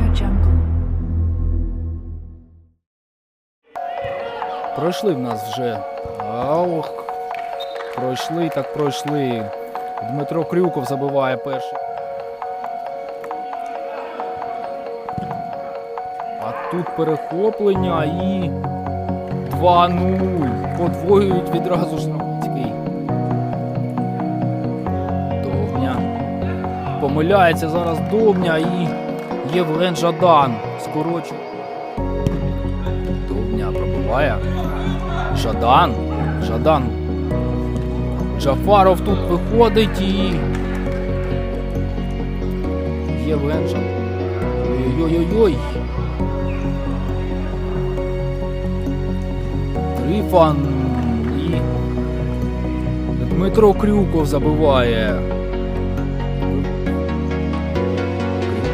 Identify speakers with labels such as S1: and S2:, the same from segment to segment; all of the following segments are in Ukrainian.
S1: Audio Jungle. Пройшли в нас вже Аух. Пройшли, так пройшли. Дмитро Крюков забиває перший. А тут перехоплення і 2-0. Подвоюють відразу ж навіть. Довбня. Помиляється зараз Довня і... Євген Жадан. Скорочує. Довня пробиває. Жадан. Жадан. Джафаров тут виходить і. Євген Жадан. Ой-ой-ой. Трифан і Дмитро Крюков забиває.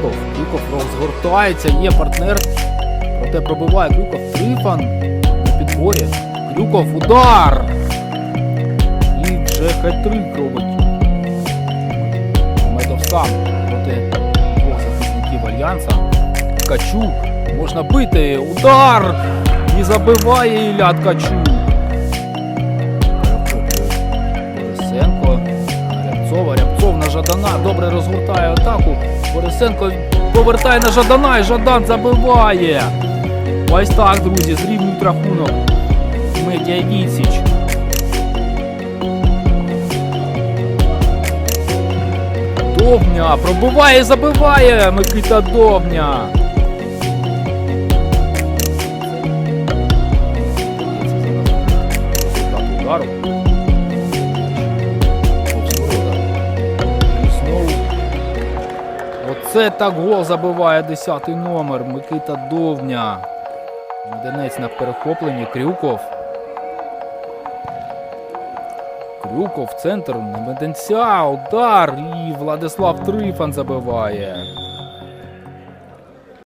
S1: Крюков, Крюков розгортається, є партнер. Проте пробиває Крюков. Трифан на підборі. Крюков удар. І вже хет-трик робить. Медов проти двох захисників Альянса. Ткачук. Можна бити. Удар! І забиває Ілля Ткачук. На Жадана. Добре розгортає атаку. Борисенко повертає на Жадана і Жадан забиває. Ось так, друзі, зрівнюють рахунок. Медіа відсіч. Довня пробиває і забиває Микита Довня. Удару. Оце так гол забиває 10 номер Микита Довня. Меденець на перехопленні. Крюков. Крюков, центр на Меденця, удар і Владислав Трифан забиває.